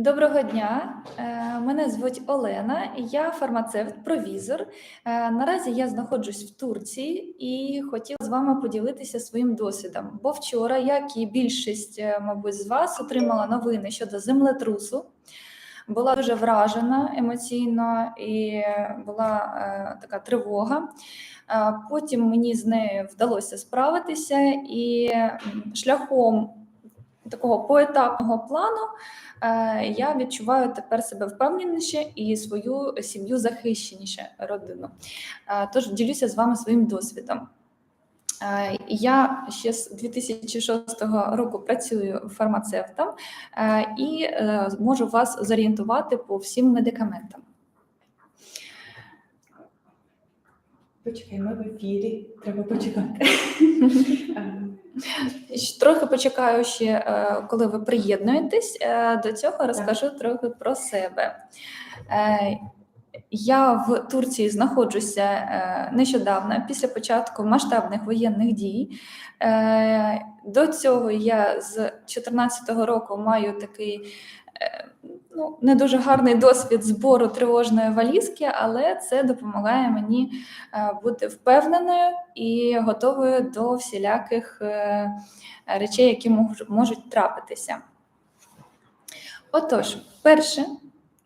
Доброго дня, Е, мене звуть Олена, я фармацевт-провізор. Е, Наразі я знаходжусь в Турції і хотіла з вами поділитися своїм досвідом. Бо вчора, як і більшість, е, мабуть, з вас, отримала новини щодо землетрусу. Була дуже вражена емоційно і була така тривога. Потім мені з нею вдалося справитися, і шляхом такого поетапного плану е, я відчуваю тепер себе впевненіше і свою сім'ю захищеніше родину. Е, Тож ділюся з вами своїм досвідом. Е, Я ще з 2006 року працюю фармацевтом і можу вас зорієнтувати по всім медикаментам. Почекай, ми в ефірі. Треба почекати. Ем, Трохи почекаю ще, е, коли ви приєднуєтесь. Е, До цього розкажу трохи про себе. Е, Я в Турції знаходжуся е, нещодавно після початку масштабних воєнних дій. Е, До цього я з 2014 року маю такий е, ну, не дуже гарний досвід збору тривожної валізки, але це допомагає мені е, бути впевненою і готовою до всіляких е, речей, які можуть трапитися. Отож, перше,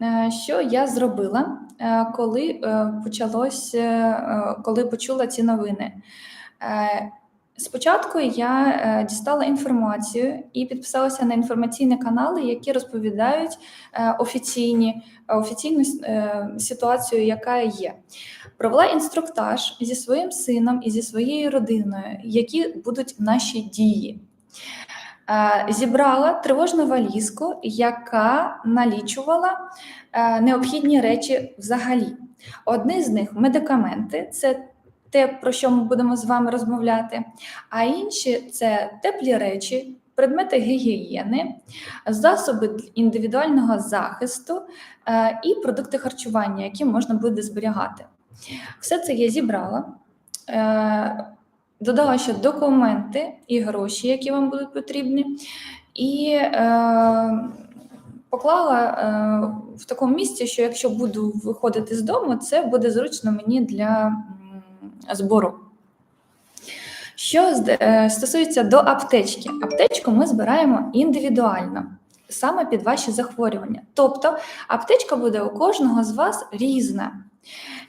е, що я зробила, коли почалось, коли почула ці новини. Спочатку я е, дістала інформацію і підписалася на інформаційні канали, які розповідають е, офіційні, офіційну е, ситуацію, яка є. Провела інструктаж зі своїм сином і зі своєю родиною, які будуть наші дії. Зібрала тривожну валізку, яка налічувала необхідні речі взагалі. Одні з них медикаменти, це те, про що ми будемо з вами розмовляти, а інші це теплі речі, предмети гігієни, засоби індивідуального захисту е, і продукти харчування, які можна буде зберігати. Все це я зібрала. Е, Додала ще документи і гроші, які вам будуть потрібні, і е, поклала е, в такому місці, що якщо буду виходити з дому, це буде зручно мені для збору. Що е, стосується до аптечки, аптечку ми збираємо індивідуально, саме під ваші захворювання. Тобто аптечка буде у кожного з вас різна.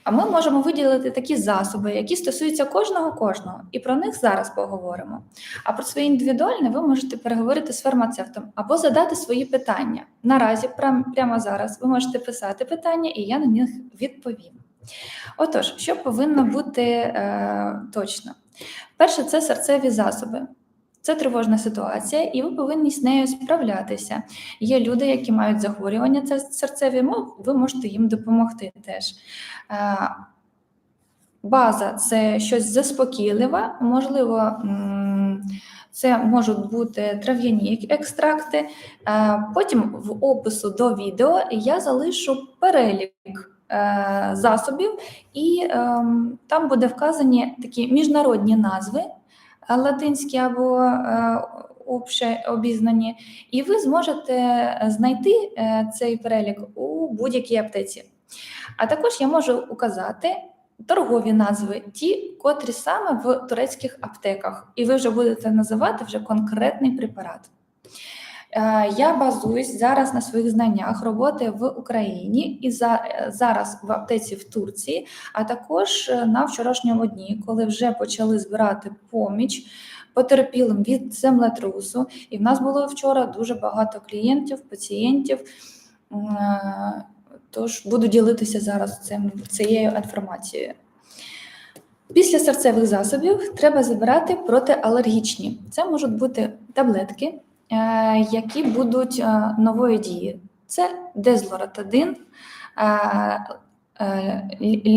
А ми можемо виділити такі засоби, які стосуються кожного кожного, і про них зараз поговоримо. А про своє індивідуальне ви можете переговорити з фармацевтом або задати свої питання. Наразі, прямо зараз, ви можете писати питання, і я на них відповім. Отож, що повинно бути е, точно? Перше, це серцеві засоби. Це тривожна ситуація, і ви повинні з нею справлятися. Є люди, які мають захворювання це серцеві, ну, ви можете їм допомогти теж. Е, База це щось заспокійливе, можливо, це можуть бути трав'яні екстракти. Е, Потім в опису до відео я залишу перелік засобів, і ем, там буде вказані такі міжнародні назви, е, латинські або е, обше обізнані, і ви зможете знайти е, цей перелік у будь-якій аптеці. А також я можу указати торгові назви, ті, котрі саме в турецьких аптеках, і ви вже будете називати вже конкретний препарат. Е, Я базуюсь зараз на своїх знаннях роботи в Україні і за, е, зараз в аптеці в Турції, а також е, на вчорашньому дні, коли вже почали збирати поміч потерпілим від землетрусу. І в нас було вчора дуже багато клієнтів, пацієнтів. Тож буду ділитися зараз цим, цією інформацією. Після серцевих засобів треба забирати протиалергічні. Це можуть бути таблетки, які будуть е, нової дії. Це дезлоратадин, е, е,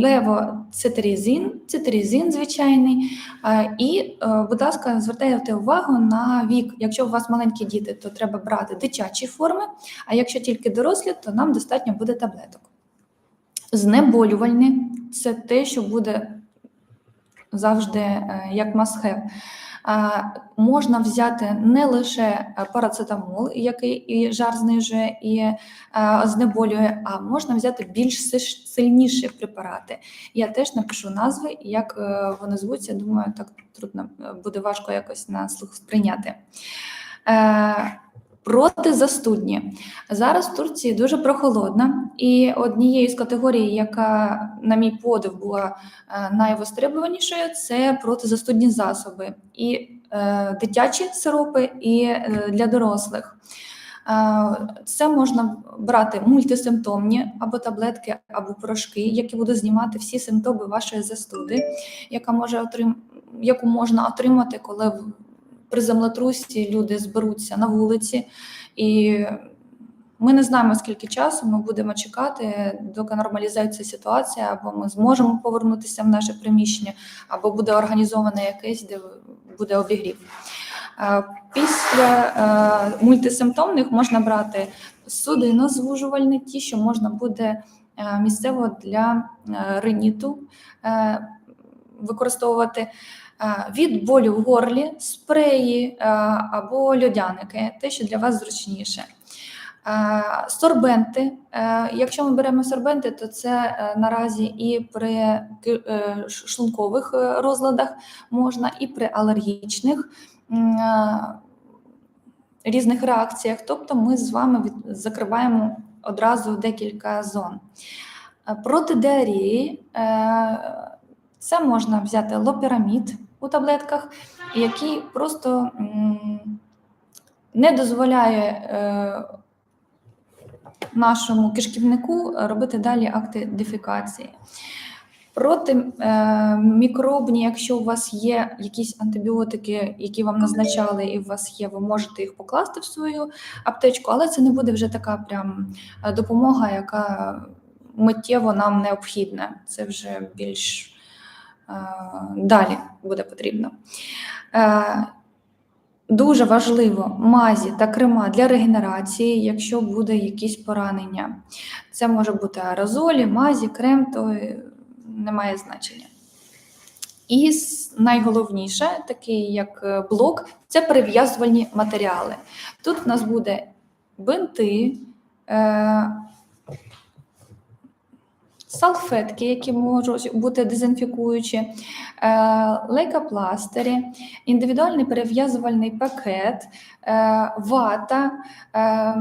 левоцитризин, цитризин звичайний. Е, І, е, будь ласка, звертайте увагу на вік. Якщо у вас маленькі діти, то треба брати дитячі форми, а якщо тільки дорослі, то нам достатньо буде таблеток. Знеболювальні це те, що буде завжди е, як have. Можна взяти не лише е, парацетамол, який і жар знижує і е, знеболює, а можна взяти більш сильніші препарати. Я теж напишу назви, як вони звуться. Думаю, так трудно буде важко якось на слух сприйняти. Протизастудні. Зараз в Турції дуже прохолодно, і однією з категорій, яка, на мій подив, була е, найвостребуванішою, це протизастудні засоби. І е, дитячі сиропи, і е, для дорослих. Е, Це можна брати мультисимптомні або таблетки, або порошки, які будуть знімати всі симптоми вашої застуди, яка може отрим... яку можна отримати, коли при землетрусі люди зберуться на вулиці. І ми не знаємо, скільки часу ми будемо чекати, доки нормалізується ситуація, або ми зможемо повернутися в наше приміщення, або буде організоване якесь, де буде обігрів. Е, Після е, мультисимптомних можна брати судинозвужувальні, ті, що можна буде е, місцево для риніту е, використовувати. Від болю в горлі, спреї або льодяники, те, що для вас зручніше. Сорбенти. Е, Якщо ми беремо сорбенти, то це е, наразі і при е, шлункових розладах можна, і при алергічних різних реакціях. Тобто ми з вами закриваємо одразу декілька зон. Проти діарії це можна взяти лопірамід у таблетках, який просто не дозволяє е, нашому кишківнику робити далі акти дефікації. Проти е, якщо у вас є якісь антибіотики, які вам назначали, і у вас є, ви можете їх покласти в свою аптечку, але це не буде вже така прям е, допомога, яка миттєво нам необхідна. Це вже більш далі буде потрібно. Е, Дуже важливо мазі та крема для регенерації, якщо буде якісь поранення. Це може бути аерозолі, мазі, крем, то е, не має значення. І найголовніше, такий як е, блок, це перев'язувальні матеріали. Тут в нас буде бинти, е, салфетки, які можуть бути дезінфікуючі, е, лейкопластирі, індивідуальний перев'язувальний пакет, е, вата. е,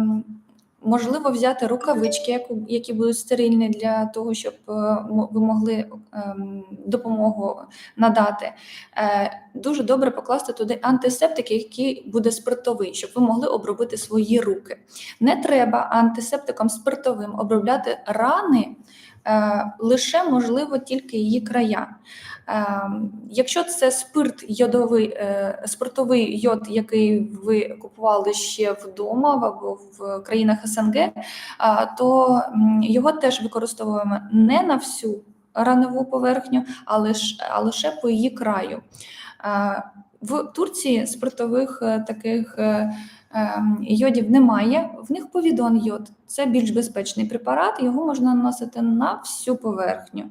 Можливо, взяти рукавички, які будуть стерильні для того, щоб ви могли допомогу надати. Дуже добре покласти туди антисептик, який буде спиртовий, щоб ви могли обробити свої руки. Не треба антисептиком спиртовим обробляти рани, лише можливо тільки її края. Е, Якщо це спирт йодовий, е, спиртовий йод, який ви купували ще вдома або в країнах СНГ, то його теж використовуємо не на всю раневу поверхню, а лише, а лише по її краю. Е, В Турції спиртових е, таких е, йодів немає. В них повідон йод. Це більш безпечний препарат, його можна наносити на всю поверхню.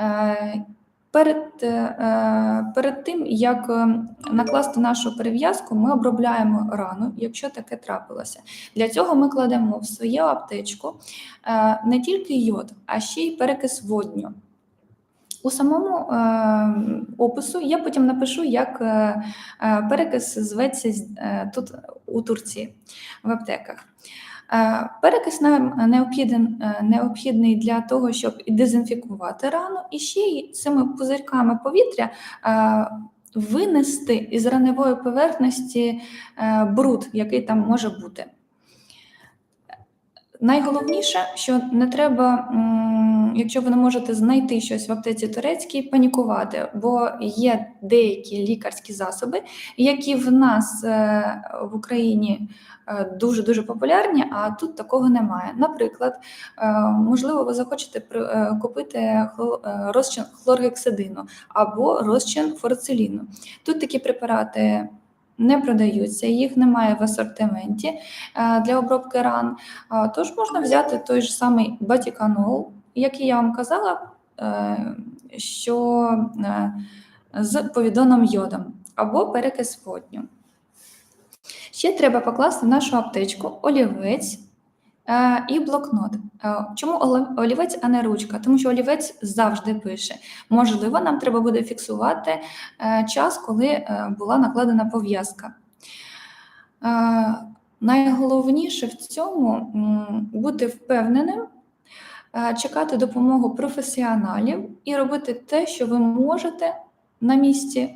Е, Перед, е, е, перед тим, як накласти нашу перев'язку, ми обробляємо рану, якщо таке трапилося. Для цього ми кладемо в свою аптечку не тільки йод, а ще й перекис водню. У самому е, опису я потім напишу, як е, е, перекис зветься е, тут у Турції в аптеках. Е, Перекис нам необхіден, е, необхідний для того, щоб дезінфікувати рану, і ще й цими пузирьками повітря е, винести із раневої поверхності е, бруд, який там може бути. Найголовніше, що не треба, якщо ви не можете знайти щось в аптеці турецькій, панікувати, бо є деякі лікарські засоби, які в нас е, в Україні дуже дуже популярні, а тут такого немає. Наприклад, е, можливо, ви захочете е, купити е, розчин хлоргексидину або розчин фурациліну. Тут такі препарати не продаються, їх немає в асортименті е, для обробки ран. Тож можна взяти той ж самий батіканол, який я вам казала, е, що е, з повідоном йодом. або перекис водню. Ще треба покласти в нашу аптечку олівець е, і блокнот. Чому олівець, а не ручка? Тому що олівець завжди пише. Можливо, нам треба буде фіксувати час, коли була накладена пов'язка. Найголовніше в цьому бути впевненим, чекати допомогу професіоналів і робити те, що ви можете на місці,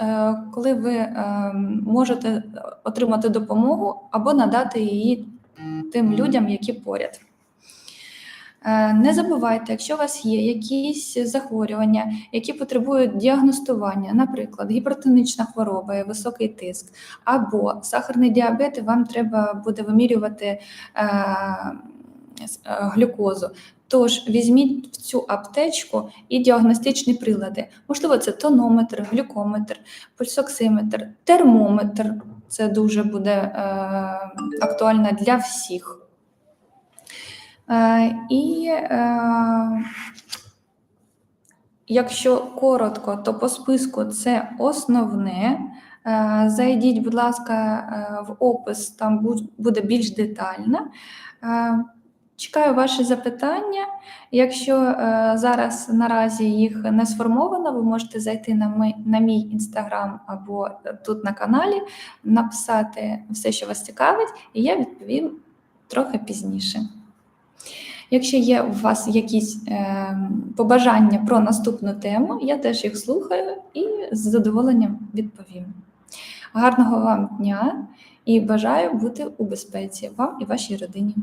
е, коли ви е, можете отримати допомогу або надати її тим людям, які поряд. Е, Не забувайте, якщо у вас є якісь захворювання, які потребують діагностування, наприклад, гіпертонічна хвороба високий тиск, або сахарний діабет, і вам треба буде вимірювати е, е, глюкозу. Тож візьміть в цю аптечку і діагностичні прилади. Можливо, це тонометр, глюкометр, пульсоксиметр, термометр. Це дуже буде е, актуально для всіх. Е, і е, якщо коротко, то по списку це основне. Е, Зайдіть, будь ласка, е, в опис, там буде більш детально. Е, Чекаю ваші запитання. Якщо е, зараз наразі їх не сформовано, ви можете зайти на мій, на мій інстаграм або тут на каналі, написати все, що вас цікавить, і я відповім трохи пізніше. Якщо є у вас якісь е, побажання про наступну тему, я теж їх слухаю і з задоволенням відповім. Гарного вам дня і бажаю бути у безпеці вам і вашій родині.